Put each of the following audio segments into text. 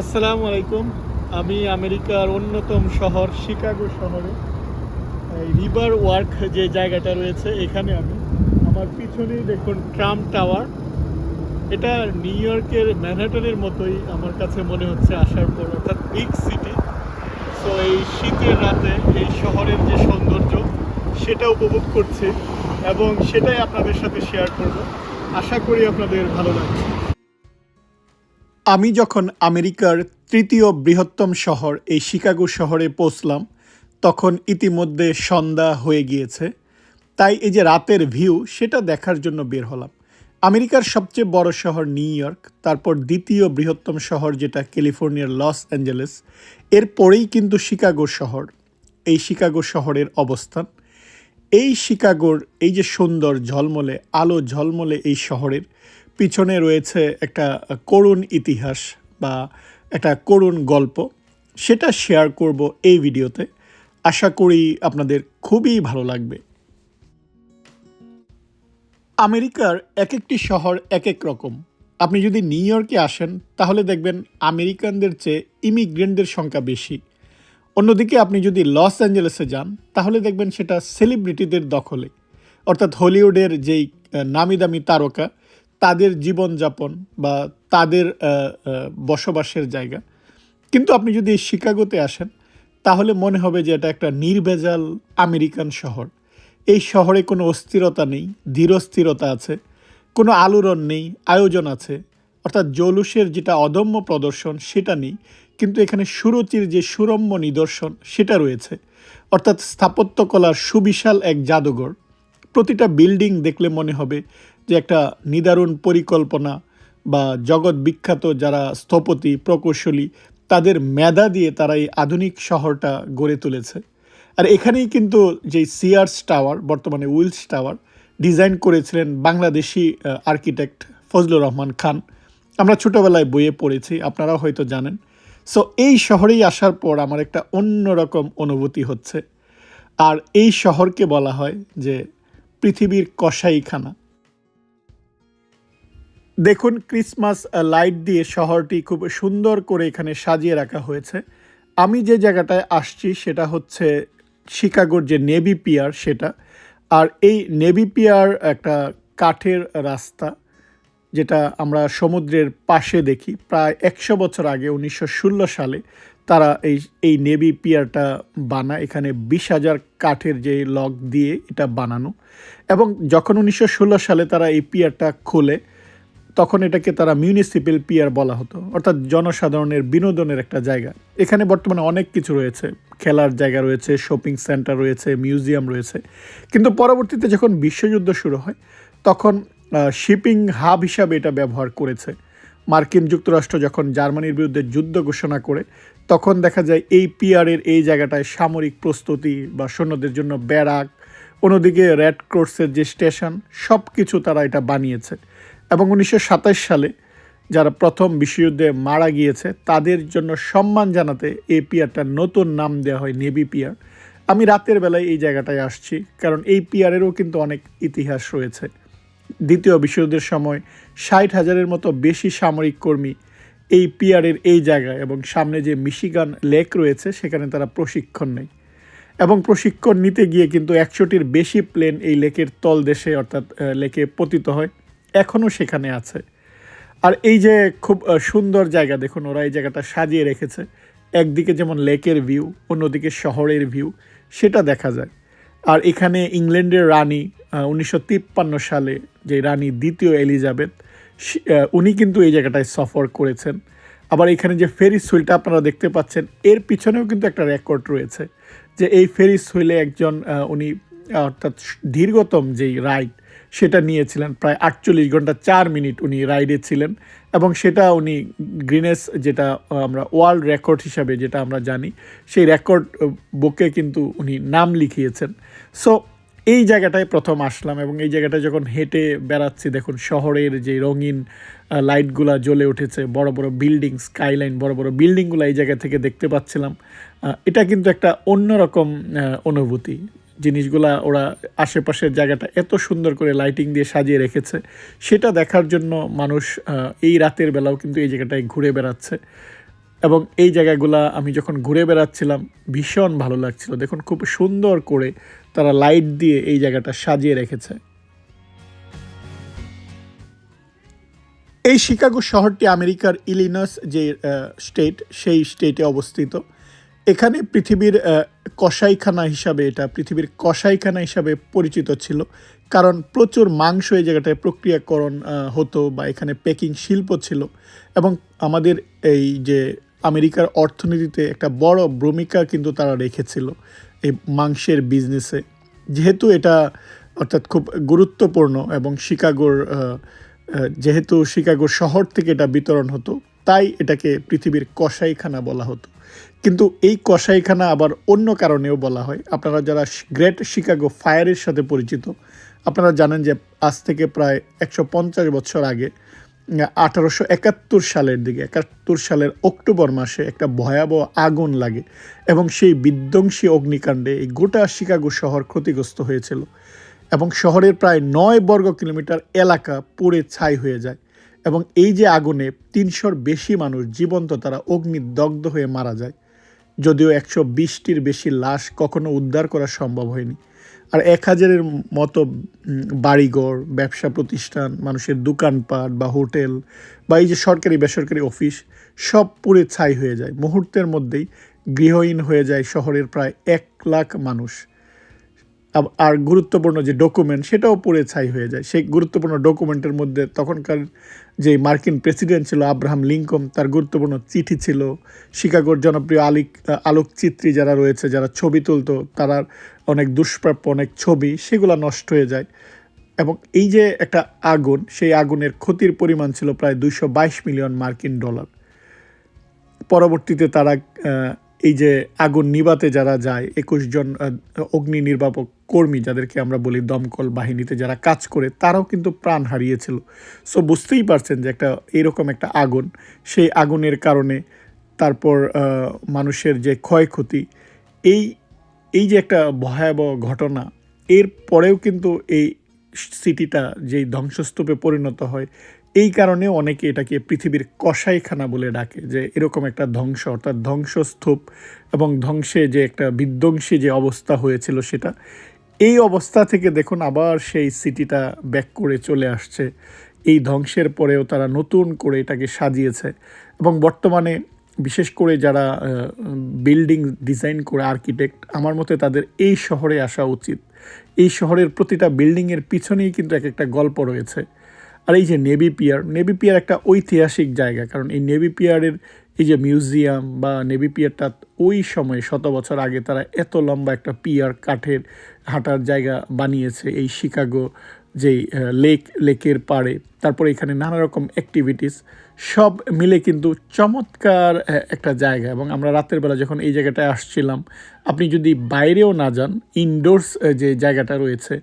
আসসালামু আলাইকুম। আমি আমেরিকার অন্যতম শহর শিকাগো শহরে। এই রিভার ওয়ার্ক যে জায়গাটা রয়েছে, এখানে আমি। আমার পিছনেই দেখুন ট্রাম টাওয়ার। এটা নিউ ইয়র্কের ম্যানহাটনের মতোই আমার কাছে মনে হচ্ছে আসার পর, অর্থাৎ বিগ সিটি। সো এই শীতের রাতে এই শহরের যে সৌন্দর্য, সেটা উপভোগ করছি এবং সেটাই আপনাদের সাথে শেয়ার করব। আশা করি আপনাদের ভালো লাগবে। আমি যখন আমেরিকার তৃতীয় বৃহত্তম শহর এই শিকাগো শহরে পৌঁছলাম, তখন ইতিমধ্যে সন্ধ্যা হয়ে গিয়েছে। তাই এই যে রাতের ভিউ, সেটা দেখার জন্য বের হলাম। আমেরিকার সবচেয়ে বড় শহর নিউ ইয়র্ক, তারপর দ্বিতীয় বৃহত্তম শহর যেটা ক্যালিফোর্নিয়ার লস অ্যাঞ্জেলেস। এরপরেই কিন্তু শিকাগো শহর। এই শিকাগো শহরের অবস্থান। এই শিকাগোর এই যে সুন্দর ঝলমলে, আলো ঝলমলে এই শহরের পিছনে রয়েছে একটা করুণ ইতিহাস বা একটা করুণ গল্প। সেটা শেয়ার করব এই ভিডিওতে। আশা করি আপনাদের খুবই ভালো লাগবে। আমেরিকার এক একটি শহর এক এক রকম। আপনি যদি নিউ ইয়র্কে আসেন, তাহলে দেখবেন আমেরিকানদের চেয়ে ইমিগ্রেন্টদের সংখ্যা বেশি। অন্যদিকে আপনি যদি লস অ্যাঞ্জেলেসে যান, তাহলে দেখবেন সেটা সেলিব্রিটিদের দখলে। অর্থাৎ হলিউডের যেই নামি দামি তারকা তাদের জীবনযাপন বা তাদের বসবাসের জায়গা। কিন্তু আপনি যদি শিকাগোতে আসেন, তাহলে মনে হবে যে এটা একটা নির্ভেজাল আমেরিকান শহর। এই শহরে কোনো অস্থিরতা নেই ধীরস্থিরতা আছে, কোনো আলোড়ন নেই, আয়োজন আছে। অর্থাৎ জৌলুসের যেটা অদম্য প্রদর্শন, সেটা নেই। কিন্তু এখানে সুরুচির যে সুরম্য নিদর্শন, সেটা রয়েছে। অর্থাৎ স্থাপত্যকলার সুবিশাল এক জাদুঘর। প্রতিটা বিল্ডিং দেখলে মনে হবে যে একটা নিদারুণ পরিকল্পনা বা জগৎ বিখ্যাত যারা স্থপতি, প্রকৌশলী, তাদের মেধা দিয়ে তারা এই আধুনিক শহরটা গড়ে তুলেছে। আর এখানেই কিন্তু যে সিয়ার্স টাওয়ার বর্তমানে উইলস টাওয়ার ডিজাইন করেছিলেন বাংলাদেশি আর্কিটেক্ট ফজলুর রহমান খান। আমরা ছোটোবেলায় বইয়ে পড়েছি, আপনারাও হয়তো জানেন। সো এই শহরেই আসার পর আমার একটা অন্যরকম অনুভূতি হচ্ছে। আর এই শহরকে বলা হয় যে পৃথিবীর কসাইখানা। দেখুন ক্রিসমাস লাইট দিয়ে শহরটি খুব সুন্দর করে এখানে সাজিয়ে রাখা হয়েছে। আমি যে জায়গাটায় আসছি সেটা হচ্ছে শিকাগোর যে নেভি পিয়ার সেটা। আর এই নেভি পিয়ার একটা কাঠের রাস্তা, যেটা আমরা সমুদ্রের পাশে দেখি। প্রায় একশো বছর আগে, উনিশশো ষোলো সালে, তারা এই এই নেভি পিয়ারটা বানায়। এখানে বিশ হাজার কাঠের যে লক দিয়ে এটা বানানো। এবং যখন উনিশশো ষোলো সালে তারা এই পিয়ারটা খোলে তখন এটাকে তারা মিউনিসিপ্যাল পিয়ার বলা হতো, অর্থাৎ জনসাধারণের বিনোদনের একটা জায়গা। এখানে বর্তমানে অনেক কিছু রয়েছে। খেলার জায়গা রয়েছে শপিং সেন্টার রয়েছে মিউজিয়াম রয়েছে। কিন্তু পরবর্তীতে যখন বিশ্বযুদ্ধ শুরু হয়, তখন শিপিং হাব হিসাবে এটা ব্যবহার করেছে। মার্কিন যুক্তরাষ্ট্র যখন জার্মানির বিরুদ্ধে যুদ্ধ ঘোষণা করে, তখন দেখা যায় এই পিয়ারের এই জায়গাটায় সামরিক প্রস্তুতি বা সৈন্যদের জন্য ব্যারাক, অন্যদিকে রেড ক্রসের যে স্টেশন সব কিছু তারা এটা বানিয়েছে। এবং উনিশশো সাতাশ সালে যারা প্রথম বিশ্বযুদ্ধে মারা গিয়েছে, তাদের জন্য সম্মান জানাতে এই পিয়ারটার নতুন নাম দেওয়া হয় নেভি পিয়ার। আমি রাতের বেলায় এই জায়গাটায় আসছি, কারণ এই পিয়ারেরও কিন্তু অনেক ইতিহাস রয়েছে। দ্বিতীয় বিশ্বযুদ্ধের সময় ষাট হাজারের মতো বেশি সামরিক কর্মী এই পিয়ারের এই জায়গায় এবং সামনে যে মিশিগান লেক রয়েছে, সেখানে তারা প্রশিক্ষণ নেয়। এবং প্রশিক্ষণ নিতে গিয়ে কিন্তু একশোটির বেশি প্লেন এই লেকের তলদেশে, অর্থাৎ লেকে পতিত হয়। এখনও সেখানে আছে। আর এই যে খুব সুন্দর জায়গা, দেখুন, ওরা এই জায়গাটা সাজিয়ে রেখেছে। একদিকে যেমন লেকের ভিউ, অন্যদিকে শহরের ভিউ, সেটা দেখা যায়। আর এখানে ইংল্যান্ডের রানী উনিশশো তিপ্পান্ন সালে যে রানী দ্বিতীয় এলিজাবেথ উনি কিন্তু এই জায়গাটায় সফর করেছেন। আবার এখানে যে ফেরিস হুইলটা আপনারা দেখতে পাচ্ছেন, এর পিছনেও কিন্তু একটা রেকর্ড রয়েছে যে এই ফেরিস হুইলে একজন উনি অর্থাৎ দীর্ঘতম যেই রাইড সেটা নিয়েছিলেন প্রায় আটচল্লিশ ঘণ্টা চার মিনিট উনি রাইডে ছিলেন এবং সেটা উনি গ্রিনেস যেটা আমরা ওয়ার্ল্ড রেকর্ড হিসাবে যেটা আমরা জানি, সেই রেকর্ড বুকে কিন্তু উনি নাম লিখিয়েছেন। সো এই জায়গাটায় প্রথম আসলাম এবং এই জায়গাটায় যখন হেঁটে বেড়াচ্ছি, দেখুন শহরের যে রঙিন লাইটগুলা জ্বলে উঠেছে, বড় বড় বিল্ডিং, স্কাইলাইন, বড় বড় বিল্ডিংগুলো এই জায়গা থেকে দেখতে পাচ্ছিলাম এটা কিন্তু একটা অন্যরকম অনুভূতি। জিনিসগুলা ওরা আশেপাশের জায়গাটা এত সুন্দর করে লাইটিং দিয়ে সাজিয়ে রেখেছে। সেটা দেখার জন্য মানুষ এই রাতের বেলাও কিন্তু এই জায়গাটায় ঘুরে বেড়াচ্ছে। এবং এই জায়গাগুলা আমি যখন ঘুরে বেড়াচ্ছিলাম, ভীষণ ভালো লাগছিল। দেখুন, খুব সুন্দর করে তারা লাইট দিয়ে এই জায়গাটা সাজিয়ে রেখেছে। এই শিকাগো শহরটি আমেরিকার ইলিনস যে স্টেট সেই স্টেটে অবস্থিত। এখানে পৃথিবীর আহ, কসাইখানা হিসাবে এটা পৃথিবীর কসাইখানা হিসাবে পরিচিত ছিল। কারণ প্রচুর মাংস এই জায়গাটায় প্রক্রিয়াকরণ হতো বা এখানে প্যাকিং শিল্প ছিল। এবং আমাদের এই যে আমেরিকার অর্থনীতিতে একটা বড় ভূমিকা কিন্তু তারা রেখেছিল এই মাংসের বিজনেসে যেহেতু এটা অর্থাৎ খুব গুরুত্বপূর্ণ এবং শিকাগোর যেহেতু শিকাগো শহর থেকে এটা বিতরণ হতো তাই এটাকে পৃথিবীর কসাইখানা বলা হতো। কিন্তু এই কসাইখানা আবার অন্য কারণেও বলা হয়। আপনারা যারা গ্রেট শিকাগো ফায়ারের সাথে পরিচিত, আপনারা জানেন যে আজ থেকে প্রায় একশো পঞ্চাশ বছর আগে, আঠারোশো একাত্তর সালের দিকে, একাত্তর সালের অক্টোবর মাসে একটা ভয়াবহ আগুন লাগে এবং সেই বিধ্বংসী অগ্নিকাণ্ডে এই গোটা শিকাগো শহর ক্ষতিগ্রস্ত হয়েছিল এবং শহরের প্রায় নয় বর্গ কিলোমিটার এলাকা পুড়ে ছাই হয়ে যায় এবং এই যে আগুনে তিনশোর বেশি মানুষ জীবন্ত, তারা অগ্নিদগ্ধ হয়ে মারা যায়। যদিও একশো বিশটির বেশি লাশ কখনো উদ্ধার করা সম্ভব হয়নি। আর এক হাজারের মতো বাড়িঘর, ব্যবসা প্রতিষ্ঠান, মানুষের দোকানপাট বা হোটেল বা এই যে সরকারি বেসরকারি অফিস সব পুরে ছাই হয়ে যায়। মুহূর্তের মধ্যেই গৃহহীন হয়ে যায় শহরের প্রায় এক লাখ মানুষ। আর গুরুত্বপূর্ণ যে ডকুমেন্ট সেটাও পুড়ে ছাই হয়ে যায়। সেই গুরুত্বপূর্ণ ডকুমেন্টের মধ্যে তখনকার যে মার্কিন প্রেসিডেন্ট ছিল আব্রাহাম লিঙ্কন, তার গুরুত্বপূর্ণ চিঠি ছিল। শিকাগোর জনপ্রিয় আলিক, আলোকচিত্রী যারা রয়েছে, যারা ছবি তুলতো, তারা অনেক দুষ্প্রাপ্য, অনেক ছবি, সেগুলো নষ্ট হয়ে যায়। এবং এই যে একটা আগুন, সেই আগুনের ক্ষতির পরিমাণ ছিল প্রায় দুইশো বাইশ মিলিয়ন মার্কিন ডলার। পরবর্তীতে তারা এই যে আগুন নিবাতে যারা যায়, একুশ জন অগ্নি নির্বাপক কর্মী যাদেরকে আমরা বলি দমকল বাহিনীতে যারা কাজ করে, তারাও কিন্তু প্রাণ হারিয়েছিল। সো বুঝতেই পারছেন যে একটা এরকম একটা আগুন, সেই আগুনের কারণে তারপর মানুষের যে ক্ষয়ক্ষতি, এই এই যে একটা ভয়াবহ ঘটনা, এর পরেও কিন্তু এই সিটিটা যেই ধ্বংসস্তূপে পরিণত হয় এই কারণে অনেকে এটাকে পৃথিবীর কসাইখানা বলে ডাকে, যে এরকম একটা ধ্বংস, অর্থাৎ ধ্বংসস্তূপ এবং ধ্বংসে যে একটা বিধ্বংসী যে অবস্থা হয়েছিল সেটা। এই অবস্থা থেকে দেখুন আবার সেই সিটিটা ব্যাক করে চলে আসছে। এই ধ্বংসের পরেও তারা নতুন করে এটাকে সাজিয়েছে এবং বর্তমানে বিশেষ করে যারা বিল্ডিং ডিজাইন করে আর্কিটেক্ট, আমার মতে তাদের এই শহরে আসা উচিত। এই শহরের প্রতিটা বিল্ডিংয়ের পিছনেই কিন্তু এক একটা গল্প রয়েছে। আর এই যে নেভি পিয়ার নেভি পিয়ার একটা ঐতিহাসিক জায়গা, কারণ এই নেভি পিয়ারের এই যে মিউজিয়াম বা নেভি পিয়ারটা ওই সময়ে শত বছর আগে তারা এত লম্বা একটা পিয়ার কাঠের হাঁটার জায়গা বানিয়েছে এই শিকাগো যেই লেক লেকের পাড়ে। তারপরে এখানে নানা রকম অ্যাক্টিভিটিস সব মিলে কিন্তু চমৎকার একটা জায়গা। এবং আমরা রাতের বেলা যখন এই জায়গাটায় আসছিলাম, আপনি যদি বাইরেও না যান ইনডোরস যে জায়গাটা রয়েছে,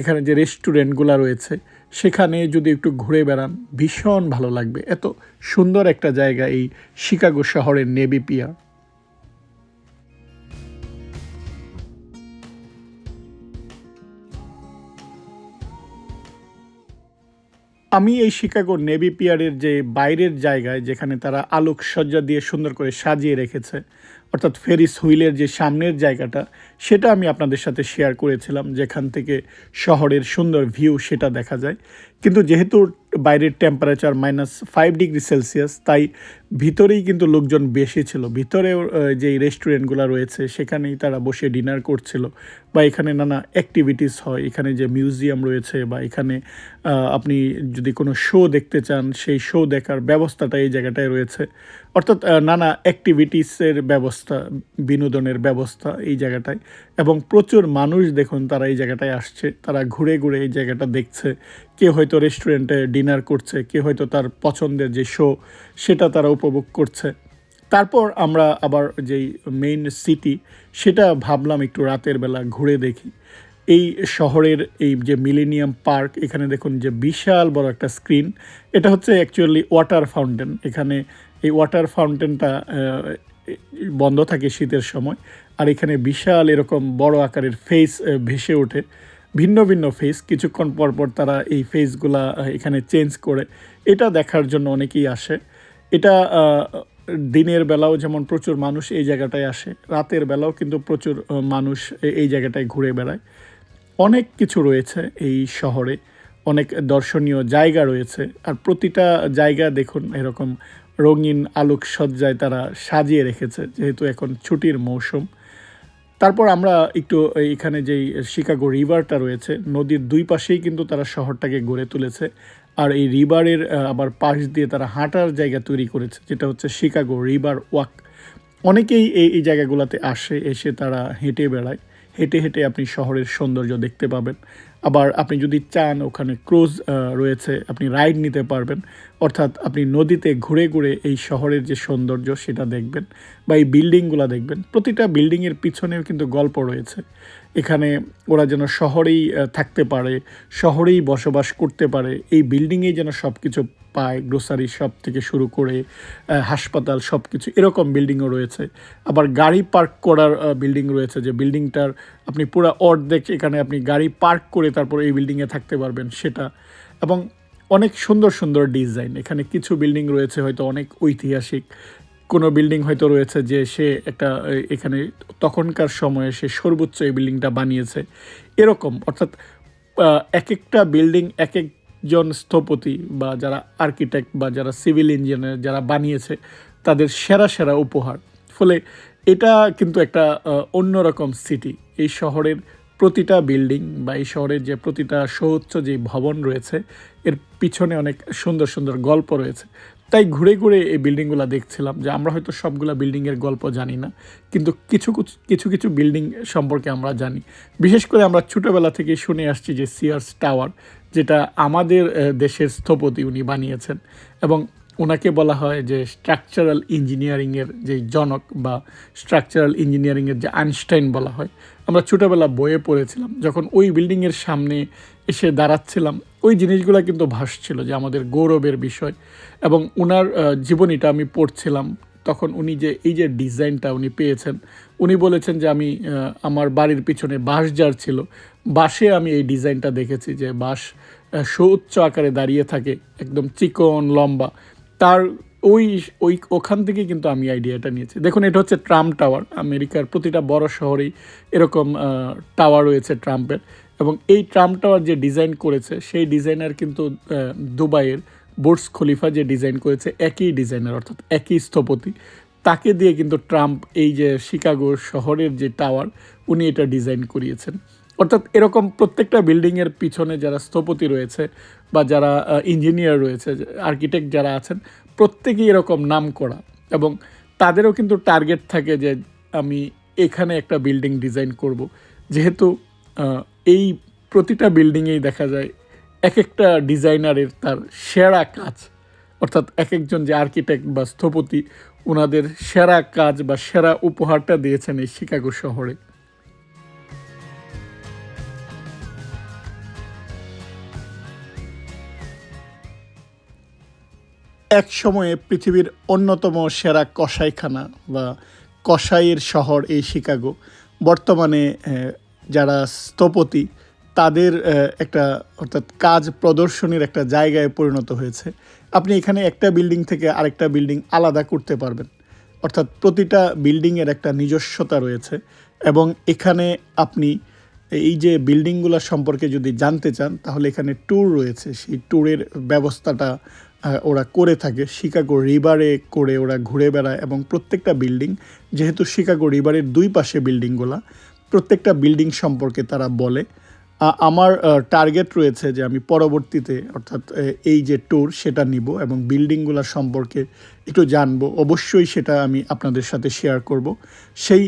এখানে যে রেস্টুরেন্টগুলো রয়েছে সেখানে যদি একটু ঘুরে বেড়ান, ভীষণ ভালো লাগবে। এত সুন্দর একটা জায়গা এই শিকাগো শহরের নেভি পিয়ার আমি এই শিকাগো নেভি পিয়ারের যে বাইরের জায়গায় যেখানে তারা আলোকসজ্জা দিয়ে সুন্দর করে সাজিয়ে রেখেছে, অর্থাৎ ফেরিস হুইলের যে সামনের জায়গাটা সেটা আমি আপনাদের সাথে শেয়ার করেছিলাম, যেখান থেকে শহরের সুন্দর ভিউ সেটা দেখা যায়। কিন্তু যেহেতু বাইরের temperature minus five degree Celsius তাই ভিতরেই কিন্তু লোকজন বেশি ছিল। ভিতরেও যেই রেস্টুরেন্টগুলো রয়েছে, সেখানেই তারা বসে ডিনার করছিল বা এখানে নানা অ্যাক্টিভিটিস হয়। এখানে যে মিউজিয়াম রয়েছে বা এখানে আপনি যদি কোনো শো দেখতে চান, সেই শো দেখার ব্যবস্থাটা এই জায়গাটায় রয়েছে। অর্থাৎ নানা অ্যাক্টিভিটিসের ব্যবস্থা, বিনোদনের ব্যবস্থা এই জায়গাটায়। এবং প্রচুর মানুষ দেখুন তারা এই জায়গাটায় আসছে, তারা ঘুরে ঘুরে এই জায়গাটা দেখছে। কেউ হয়তো রেস্টুরেন্টে ডিনার করছে কেউ হয়তো তার পছন্দের যে শো সেটা তারা উপভোগ করছে। তারপর আমরা আবার যেই মেইন সিটি সেটা ভাবলাম একটু রাতের বেলা ঘুরে দেখি। এই শহরের এই যে মিলেনিয়াম পার্ক এখানে দেখুন যে বিশাল বড় একটা স্ক্রিন এটা হচ্ছে অ্যাকচুয়ালি ওয়াটার ফাউন্টেন এখানে এই ওয়াটার ফাউন্টেনটা বন্ধ থাকে শীতের সময়, আর এখানে বিশাল এরকম বড় আকারের ফেস ভেসে ওঠে, ভিন্ন ভিন্ন ফেস কিছুক্ষণ পর পর তারা এই ফেসগুলা এখানে চেঞ্জ করে। এটা দেখার জন্য অনেকেই আসে। এটা দিনের বেলাও যেমন প্রচুর মানুষ এই জায়গাটায় আসে, রাতের বেলাও কিন্তু প্রচুর মানুষ এই জায়গাটায় ঘুরে বেড়ায়। অনেক কিছু রয়েছে এই শহরে, অনেক দর্শনীয় জায়গা রয়েছে, আর প্রতিটা জায়গা দেখুন এরকম রঙিন আলোকসজ্জায় তারা সাজিয়ে রেখেছে, যেহেতু এখন ছুটির মৌসুম। তারপর আমরা একটু এখানে যেই শিকাগো রিভারটা রয়েছে, নদীর দুই পাশেই কিন্তু তারা শহরটাকে গড়ে তুলেছে। আর এই রিভারের আবার পাশ দিয়ে তারা হাঁটার জায়গা তৈরি করেছে, যেটা হচ্ছে শিকাগো রিভার ওয়াক। অনেকেই এই এই জায়গাগুলোতে আসে, এসে তারা হেঁটে বেড়ায়। হেঁটে হেঁটে আপনি শহরের সৌন্দর্য দেখতে পাবেন। আবার আপনি যদি চান ওখানে ক্রুজ রয়েছে, আপনি রাইড নিতে পারবেন। অর্থাৎ আপনি নদীতে ঘুরে ঘুরে এই শহরের যে সৌন্দর্য, সেটা দেখবেন বা এই বিল্ডিংগুলো দেখবেন। প্রতিটা বিল্ডিংয়ের পিছনেও কিন্তু গল্প রয়েছে। এখানে ওরা যেন শহরেই থাকতে পারে, শহরেই বসবাস করতে পারে, এই বিল্ডিংয়ে যেন সব কিছু পায় গ্রোসারি শপ থেকে শুরু করে হাসপাতাল সব কিছু এরকম বিল্ডিংও রয়েছে। আবার গাড়ি পার্ক করার বিল্ডিং রয়েছে যে বিল্ডিংটার আপনি পুরো অর্ধেক এখানে আপনি গাড়ি পার্ক করে তারপর এই বিল্ডিংয়ে থাকতে পারবেন সেটা। এবং অনেক সুন্দর সুন্দর ডিজাইন এখানে কিছু বিল্ডিং রয়েছে হয়তো অনেক ঐতিহাসিক কোনো বিল্ডিং হয়তো রয়েছে যে সে একটা এখানে তখনকার সময়ে সে সর্বোচ্চ এই বিল্ডিংটা বানিয়েছে। এরকম, অর্থাৎ এক একটা বিল্ডিং এক একজন স্থপতি বা যারা আর্কিটেক্ট বা যারা সিভিল ইঞ্জিনিয়ার যারা বানিয়েছে, তাদের সেরা সেরা উপহার। ফলে এটা কিন্তু একটা অন্যরকম সিটি এই শহরের প্রতিটা বিল্ডিং বা এই শহরের যে প্রতিটা সৌচ্চ যে ভবন রয়েছে, এর পিছনে অনেক সুন্দর সুন্দর গল্প রয়েছে। তাই ঘুরে ঘুরে এই বিল্ডিংগুলো দেখছিলাম যে আমরা হয়তো সবগুলা বিল্ডিংয়ের গল্প জানি না, কিন্তু কিছু কিছু- কিছু বিল্ডিং সম্পর্কে আমরা জানি। বিশেষ করে আমরা ছোটোবেলা থেকে শুনে আসছি যে সিয়ার্স টাওয়ার যেটা আমাদের দেশের স্থপতি উনি বানিয়েছেন এবং ওনাকে বলা হয় যে স্ট্রাকচারাল ইঞ্জিনিয়ারিংয়ের যে জনক বা স্ট্রাকচারাল ইঞ্জিনিয়ারিংয়ের যে আইনস্টাইন বলা হয় আমরা ছোটোবেলা বইয়ে পড়েছিলাম যখন ওই বিল্ডিংয়ের সামনে এসে দাঁড়াচ্ছিলাম ওই জিনিসগুলো কিন্তু ভাসছিল যে আমাদের গৌরবের বিষয় এবং ওনার জীবনীটা আমি পড়ছিলাম। তখন উনি যে এই যে ডিজাইনটা উনি পেয়েছেন উনি বলেছেন যে আমি আমার বাড়ির পিছনে বাঁশ জার ছিল। বাঁশে আমি এই ডিজাইনটা দেখেছি যে বাঁশ আহ, সুউচ্চ আকারে দাঁড়িয়ে থাকে একদম চিকন লম্বা। তার ওই ওই, ওখান থেকে কিন্তু আমি আইডিয়াটা নিয়েছি। দেখুন, এটা হচ্ছে ট্রাম্প টাওয়ার, আমেরিকার প্রতিটা বড় শহরেই এরকম টাওয়ার রয়েছে ট্রাম্পের। এবং এই ট্রাম্প টাওয়ার যে ডিজাইন করেছে, সেই ডিজাইনার কিন্তু দুবাইয়ের বুর্স খলিফা যে ডিজাইন করেছে, একই ডিজাইনার অর্থাৎ একই স্থপতি। তাকে দিয়ে কিন্তু ট্রাম্প এই যে শিকাগো শহরের যে টাওয়ার, উনি এটা ডিজাইন করিয়েছেন। অর্থাৎ এরকম প্রত্যেকটা বিল্ডিংয়ের পিছনে যারা স্থপতি রয়েছে বা যারা ইঞ্জিনিয়ার রয়েছে আর্কিটেক্ট যারা আছেন প্রত্যেকেই এরকম নাম করা এবং তাদেরও কিন্তু টার্গেট থাকে যে আমি এখানে একটা বিল্ডিং ডিজাইন করব। যেহেতু এই প্রতিটা বিল্ডিংয়েই দেখা যায় এক একটা ডিজাইনারের তার সেরা কাজ, অর্থাৎ এক একজন যে আর্কিটেক্ট বা স্থপতি ওনাদের সেরা কাজ বা সেরা উপহারটা দিয়েছেন এই শিকাগো শহরে। এক সময়ে পৃথিবীর অন্যতম সেরা কসাইখানা বা কসাইয়ের শহর এই শিকাগো। বর্তমানে যারা স্থপতি, তাদের একটা, অর্থাৎ কাজ প্রদর্শনীর একটা জায়গায় পরিণত হয়েছে। আপনি এখানে একটা বিল্ডিং থেকে আরেকটা বিল্ডিং আলাদা করতে পারবেন। অর্থাৎ প্রতিটা বিল্ডিংয়ের একটা নিজস্বতা রয়েছে এবং এখানে আপনি, এই যে বিল্ডিংগুলো সম্পর্কে যদি জানতে চান, তাহলে এখানে ট্যুর রয়েছে। সেই ট্যুরের ব্যবস্থাটা ওরা করে থাকে। শিকাগো রিভারে করে ওরা ঘুরে বেড়ায় এবং প্রত্যেকটা বিল্ডিং যেহেতু শিকাগো রিভারের দুই পাশে বিল্ডিংগুলা প্রত্যেকটা বিল্ডিং সম্পর্কে তারা বলে। আমার টার্গেট রয়েছে যে আমি পরবর্তীতে, অর্থাৎ এই যে ট্যুর সেটা নিব এবং বিল্ডিংগুলো সম্পর্কে একটু জানব। অবশ্যই সেটা আমি আপনাদের সাথে শেয়ার করব। সেই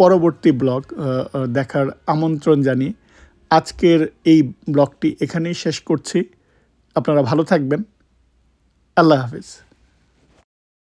পরবর্তী ব্লগ দেখার আমন্ত্রণ জানিয়ে আজকের এই ব্লগটি এখানেই শেষ করছি। আপনারা ভালো থাকবেন। আল্লাহ হাফিজ